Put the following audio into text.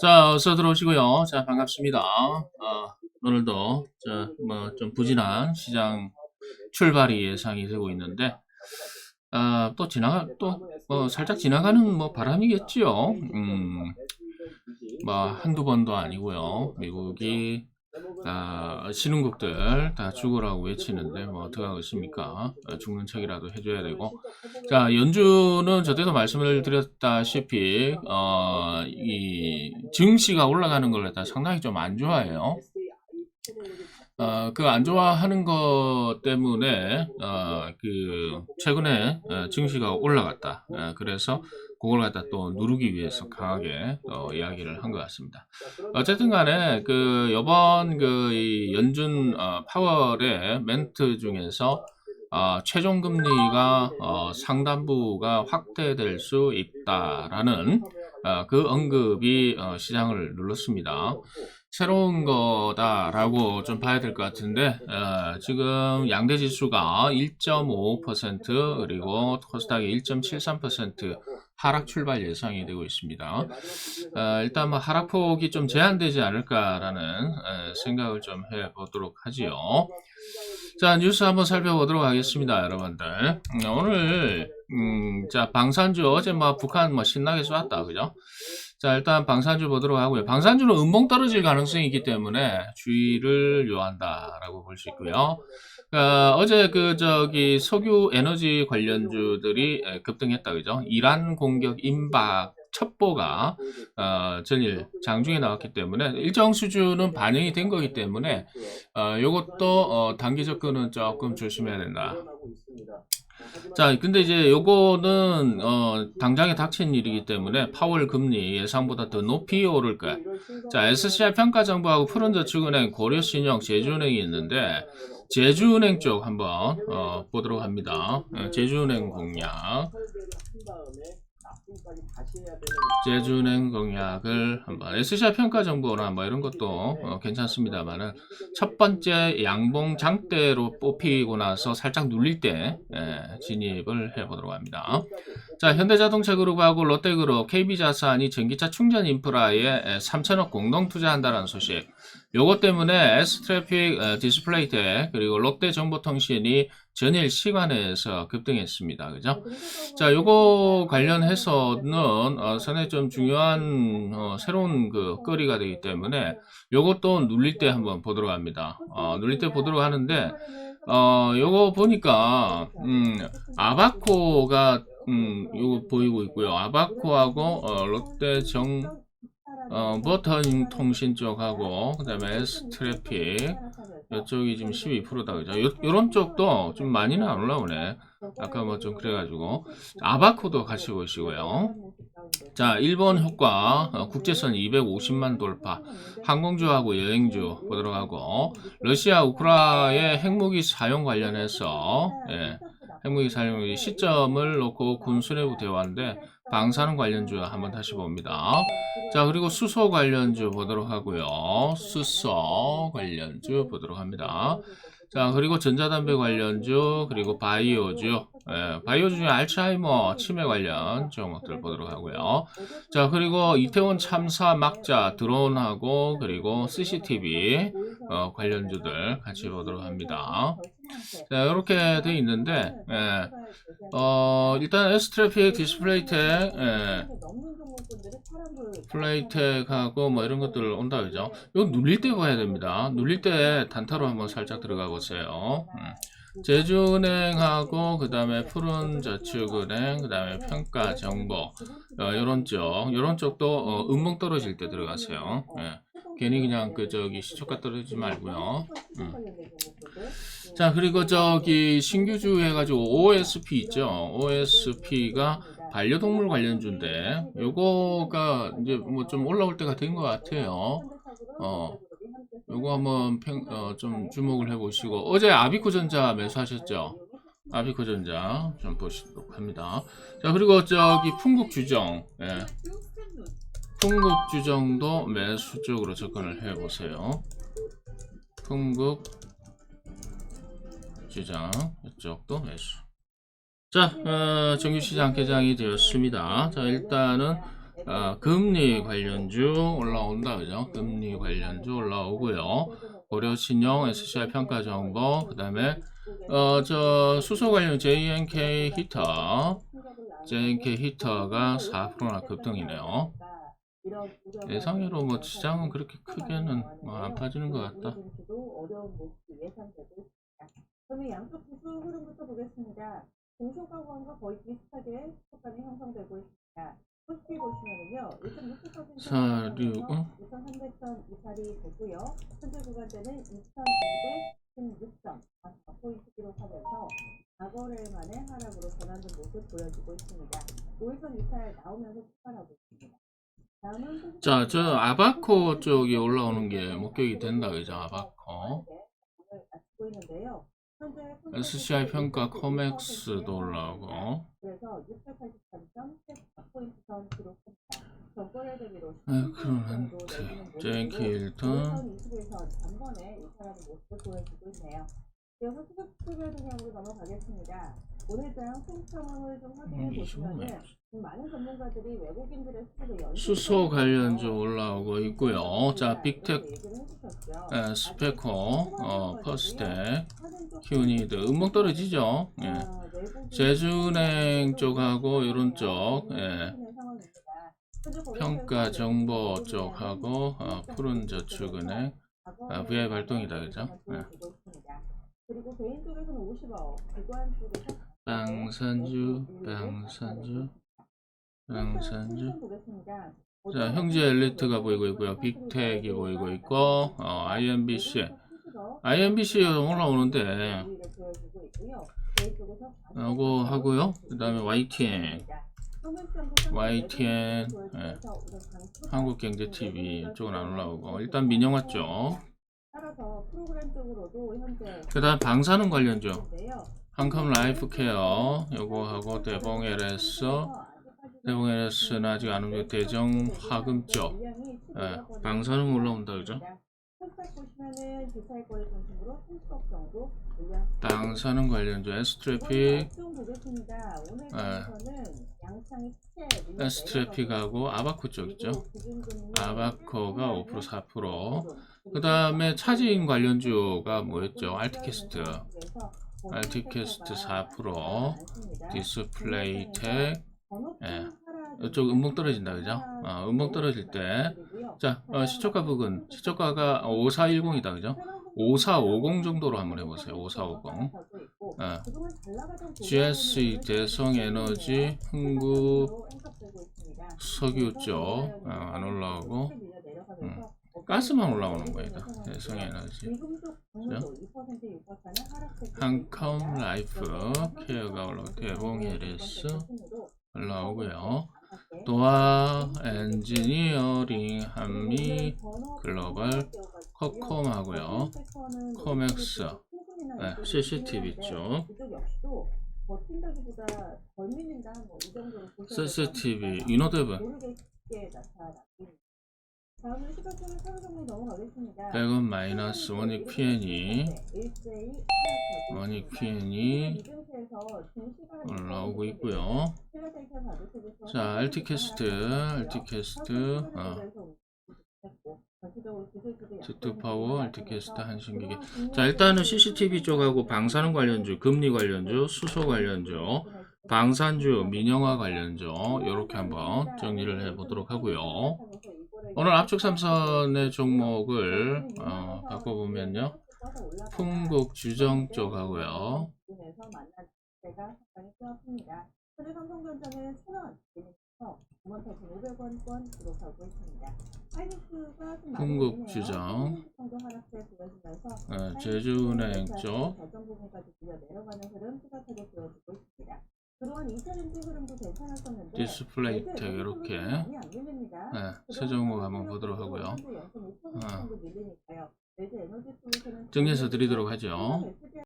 자, 어서 들어오시고요. 자, 반갑습니다. 아, 오늘도 자, 뭐 좀 부진한 시장 출발이 예상이 되고 있는데 아, 또 지나가 또 뭐 살짝 지나가는 뭐 바람이겠지요. 음. 뭐 한두 번도 아니고요. 미국이 아, 신흥국들 다 죽으라고 외치는데 뭐 어떡하겠습니까? 아, 죽는 척이라도 해줘야 되고 자 연준은 저때도 말씀을 드렸다시피 어, 이 증시가 올라가는 걸 갖다 상당히 좀 안 좋아해요. 어, 그안 좋아하는 것 때문에 어, 그 최근에 어, 증시가 올라갔다. 어, 그래서 그걸 갖다 또 누르기 위해서 강하게 어, 이야기를 한 것 같습니다. 어쨌든 간에 그 이번 그이 연준 어, 파월의 멘트 중에서 어, 최종 금리가 어, 상단부가 확대될 수 있다라는 어, 그 언급이 어, 시장을 눌렀습니다. 새로운 거다라고 좀 봐야 될 것 같은데 어, 지금 양대 지수가 1.5% 그리고 코스닥이 1.73% 하락 출발 예상이 되고 있습니다. 어, 일단 뭐 하락폭이 좀 제한되지 않을까라는 어, 생각을 좀 해보도록 하지요. 자 뉴스 한번 살펴보도록 하겠습니다, 여러분들. 음, 오늘 음, 자 방산주 어제 뭐 북한 뭐 신나게 쏘았다, 그죠? 자 일단 방산주 보도록 하고요. 방산주는 음봉 떨어질 가능성이 있기 때문에 주의를 요한다라고 볼 수 있고요. 어, 어제 그 저기 석유 에너지 관련주들이 에, 급등했다 그죠? 이란 공격 임박 첩보가 어, 전일 장중에 나왔기 때문에 일정 수준은 반영이 된 거기 때문에 어, 요것도 어, 단기 접근은 조금 조심해야 된다. 자, 근데 이제 요거는 어, 당장에 닥친 일이기 때문에 파월 금리 예상보다 더 높이 오를 거야. 자, SCI 평가 정보하고 푸른저축은행, 고려신용, 제주은행이 있는데 제주은행 쪽 한번 어, 보도록 합니다. 어, 제주은행 공략. 제주은행 공약을 한번 SCI 평가 정보나 뭐 이런 것도 어, 괜찮습니다만은 첫 번째 양봉 장대로 뽑히고 나서 살짝 눌릴 때 예, 진입을 해보도록 합니다. 자 현대자동차그룹하고 롯데그룹, KB자산이 전기차 충전 인프라에 3천억 공동 투자한다는 소식. 요것 때문에 S트래픽 어, 디스플레이텍 그리고 롯데 정보통신이 전일 시간에서 급등했습니다. 그죠? 자, 요거 관련해서는 어, 상당히 좀 중요한 어, 새로운 그 거리가 되기 때문에 요것도 눌릴 때 한번 보도록 합니다. 어, 눌릴 때 보도록 하는데 어, 요거 보니까 음, 아바코가 음, 요거 보이고 있고요. 아바코하고 어, 롯데정 어, 버튼 통신 쪽하고 그다음에 S 트래픽 이쪽이 지금 12%다 그죠? 요, 요런 쪽도 좀 많이는 안 올라오네. 아까 뭐 좀 그래가지고 아바코도 같이 보시고요. 자, 일본 효과 어, 국제선 250만 돌파, 항공주하고 여행주 보도록 하고 러시아 우크라의 핵무기 사용 관련해서 예, 핵무기 사용 시점을 놓고 군수내부 대화인데 방사능 관련주 한번 다시 봅니다. 자 그리고 수소 관련주 보도록 하고요. 수소 관련주 보도록 합니다. 자 그리고 전자담배 관련주 그리고 바이오주 예, 바이오주 중에 알츠하이머 치매 관련 종목들 보도록 하고요. 자 그리고 이태원 참사 막자 드론하고 그리고 CCTV 어, 관련주들 같이 보도록 합니다. 자 이렇게 돼 있는데 예, 어, 일단 S트래픽 디스플레이 텍 예, 플레이 텍하고 뭐 이런 것들 온다 그죠? 이거 눌릴 때 봐야 됩니다. 눌릴 때 단타로 한번 살짝 들어가 보세요. 음. 제주은행하고 그 다음에 푸른 저축은행 그 다음에 평가 정보 어, 요런 쪽 요런 쪽도 어, 음봉 떨어질 때 들어가세요. 예. 괜히 그냥 그 저기 시초가 떨어지지 말고요. 음. 자 그리고 저기 신규주 해가지고 OSP 있죠. OSP가 반려동물 관련주인데 요거가 이제 뭐 좀 올라올 때가 된 것 같아요. 어 요거 한번 평, 어, 좀 주목을 해보시고 어제 아비코전자 매수하셨죠? 아비코전자 좀 보시도록 합니다. 자 그리고 저기 풍국주정 예. 풍국주정도 매수 쪽으로 접근을 해보세요. 풍국 주장 이쪽도 매수. 자, 어, 정규시장 개장이 되었습니다. 자, 일단은 어, 금리 관련주 올라온다, 그죠? 금리 관련주 올라오고요. 고려신용, SCI 평가 정보, 그 다음에, 어, 저, 수소 관련 JNK 히터, JNK 히터가 4%나 급등이네요. 예상외로 뭐 시장은 그렇게 크게는 뭐 안 빠지는 것 같다. 그러면 양쪽 지수 흐름부터 보겠습니다. 공시가구간과 거의 비슷하게 수급감이 형성되고 있습니다. 코스피 보시면은요, 1.6% 사, 육, 응? 2,300점 이탈이 되고요. 현재 구간대는 2,216점, 4포인트 기록하면서 4거래일 만에 하락으로 전환된 모습 보여주고 있습니다. 5일선 이탈 나오면서 출발하고 있습니다. 자, 저 아바코 쪽이 올라오는 게 목격이 된다, 그죠? 아바코. 마치고 있는데요. SCI 평가 코맥스도 올라오고. 그래서 683점 4포인트 선 기록합니다. 전거래 대비로 마이크로한테, JNK 일턴, 21선 단번에 이탈하는 모습을 보여주고 있네요. 이어서 수급 수별 동향으로 넘어가겠습니다. 좀 확인해 음, 많은 전문가들이 외국인들의 수소 관련주 올라오고 있고요. 자, 빅텍. 에, 스페코, 어, 퍼스텍, 키우니드, 음목 떨어지죠? 예. 아, 외국인 제주은행 쪽하고 이런 쪽, 예. 평가 정보 쪽하고 어, 푸른 저축은행 아, VI 발동이다, 그죠? 예. 그리고 개인 쪽에서는 50억, 기관 쪽에서 빵산주, 빵산주. 보겠습니다. 자, 형제 엘리트가 보이고 있고요. 빅텍이 보이고 있고, 어, IMBC. IMBC 올라오는데, 요거 하고요. 그 다음에 YTN, YTN, 예. 한국경제TV 쪽은 안 올라오고, 일단 민영화 쪽. 그 다음 방사능 관련주. 한컴 라이프 케어, 요거 하고 대봉 LS, 대봉 LS는 아직 안 오고 대정 화금 쪽. 예, 방사능 올라온다, 그죠? 홀딱 보시면은 기사일 거리 중심으로 30억 정도 물량 방사능 관련주, 좀 보겠습니다. 오늘 예. 크게 밀려 에스트래픽하고 아바코 쪽 있죠? 그리고 기준금리 아바코가 5% 4%. 그 다음에 차지인 관련주가 뭐였죠? 알티캐스트, 알티캐스트 4%, 디스플레이텍, 예. 이쪽 음목 떨어진다, 그죠? 어, 음목 떨어질 때. 자, 어, 시초가 부근, 시초가가 5410이다, 그죠? 5450 정도로 한번 해보세요. 5450. 어. GSE, 대성에너지, 흥구, 석유 쪽, 어, 안 올라오고, 음. 가스만 올라오는 거예요. 대성에너지. 한컴 라이프, 케어가 올라오고, 대봉 LS 올라오고요. 도화 엔지니어링 한미 글로벌 코콤하고요. 코맥스, 네, CCTV 쪽. CCTV, 넘어가겠 100원 마이너스 원익 일제히 원익 P&E 올라오고 있고요. 자, 알티 캐스트, 알티 캐스트, 어, 제트파워, 알티 캐스트, 한신기계. 자, 일단은 CCTV 쪽하고 방사능 관련주, 금리 관련주, 수소 관련주, 방산주, 민영화 관련주, 이렇게 한번 정리를 해보도록 하고요. 오늘 앞쪽 삼선의 종목을 어, 바꿔보면요. 풍국 주정 쪽하고요. 현재 삼성전자는 천원 기능에서 98,500원권 기록하고 있습니다. 하이닉스가 좀 많이 풍국. 주정. 30% 정도 하락세 보여지면서 어, 제주은행 쪽, 디스플레이텍 이렇게 많이 안 밀립니다. 네, 세 종목 한번 보도록 하고요. 솔루션은 정리해서 드리도록 하죠.